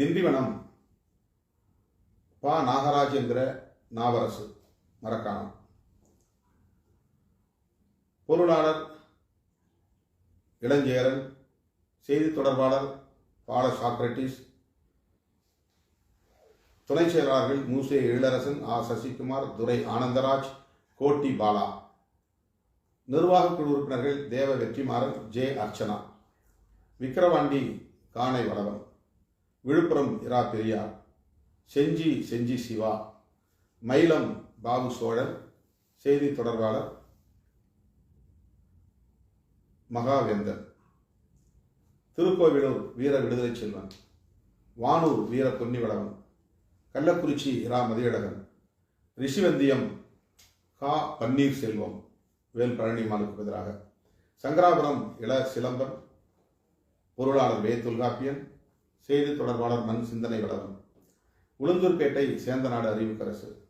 திண்டிவனம் பா நாகராஜ் என்கிற நாவரசு மரக்காணம். பொருளாளர் இளஞ்சேரன் செய்தி தொடர்பாளர் பால சாக்ரட்டிஸ் துணை செயலாளர்கள் மூசே எழிலரசன் ஆ சசிகுமார் துரை ஆனந்தராஜ் கோட்டி பாலா. நிர்வாக குழு உறுப்பினர்கள் தேவ வெற்றிமாறன் ஜே அர்ச்சனா. விக்கிரவாண்டி காணை வளவன் விழுப்புரம் இரா பெரியார் செஞ்சி செஞ்சி சிவா மயிலம் பாபு சோழன் செய்தி தொடர்பாளர் மகாவேந்தன் திருக்கோவிலூர் வீர விடுதலை செல்வன் வானூர் வீர பொன்னிவளவன் கள்ளக்குறிச்சி இரா மதியழகன் ரிஷிவந்தியம் கா பன்னீர்செல்வம் வேல் பழனிமாலுக்கு எதிராக சங்கராபுரம் இள சிலம்பன் பொருளாளர் வே தொல்காப்பியன் செய்தி தொடர்பாளர் மண் சிந்தனை வளரும். உளுந்தூர்பேட்டை சேந்தநாடு அறிவுக்கரசு.